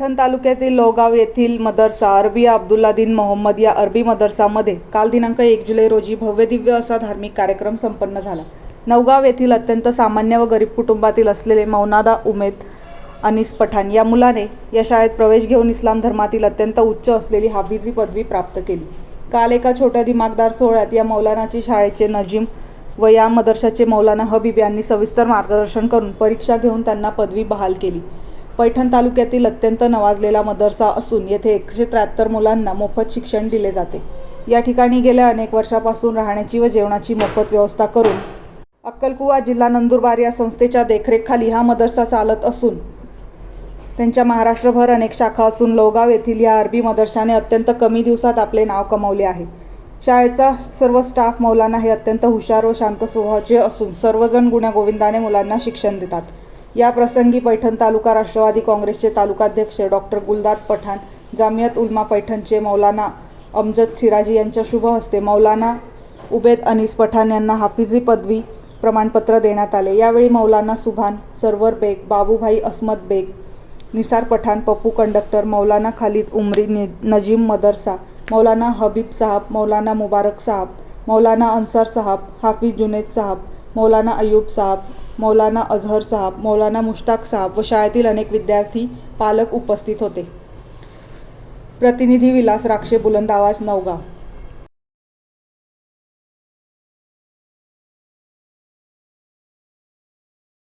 पैठण तालुक्यातील लोगाव येथील मदरसा अरबी अब्दुल्लादीन मोहम्मद या अरबी मदरसामध्ये काल दिनांक एक जुलै रोजी भव्य दिव्य असा धार्मिक कार्यक्रम संपन्न झाला. नवगाव येथील अत्यंत सामान्य व गरीब कुटुंबातील असलेले मौनादा उमेद अनिस पठाण या मुलाने या शाळेत प्रवेश घेऊन इस्लाम धर्मातील अत्यंत उच्च असलेली हाफिजी पदवी प्राप्त केली. काल एका छोट्या दिमागदार सोहळ्यात या मौलानाची शाळेचे नजीम व या मदरशाचे मौलाना हबीब यांनी सविस्तर मार्गदर्शन करून परीक्षा घेऊन त्यांना पदवी बहाल केली. पैठण तालुक्यातील अत्यंत नवाजलेला मदरसा असून येथे एकशे त्र्याहत्तर मुलांना मोफत शिक्षण दिले जाते. या ठिकाणी गेल्या अनेक वर्षापासून राहण्याची व जेवणाची मोफत व्यवस्था करून अक्कलकुवा जिल्हा नंदुरबार या संस्थेच्या देखरेखखाली हा मदरसा चालत असून त्यांच्या महाराष्ट्रभर अनेक शाखा असून लोगाव येथील या अरबी मदरशाने अत्यंत कमी दिवसात आपले नाव कमावले आहे. शाळेचा सर्व स्टाफ मौलाना हे अत्यंत हुशार व शांत स्वभावाचे असून सर्वजण गुण्यागोविंदाने मुलांना शिक्षण देतात. या प्रसंगी पैठण तालुका राष्ट्रवादी काँग्रेसचे तालुकाध्यक्ष डॉक्टर गुलदाद पठाण जामियत उल्मा पैठणचे मौलाना अमजद सिराजी यांच्या शुभ हस्ते मौलाना उबेद अनीस पठाण यांना हाफिजी पदवी प्रमाणपत्र देण्यात आले. यावेळी मौलाना सुभान सरवर बेग बाबूभाई अस्मत बेग निसार पठाण पप्पू कंडक्टर मौलाना खालिद उमरी नि नजीम मदरसा मौलाना हबीब साहब मौलाना मुबारक साहब मौलाना अन्सार साहब हाफिज जुनेद साहब मौलाना अयूब साहब मौलाना अझहर साहब मौलाना मुश्ताक साहब व शाळेतील अनेक विद्यार्थी पालक उपस्थित होते. प्रतिनिधी विलास राक्षे बुलंद आवाज नवगाव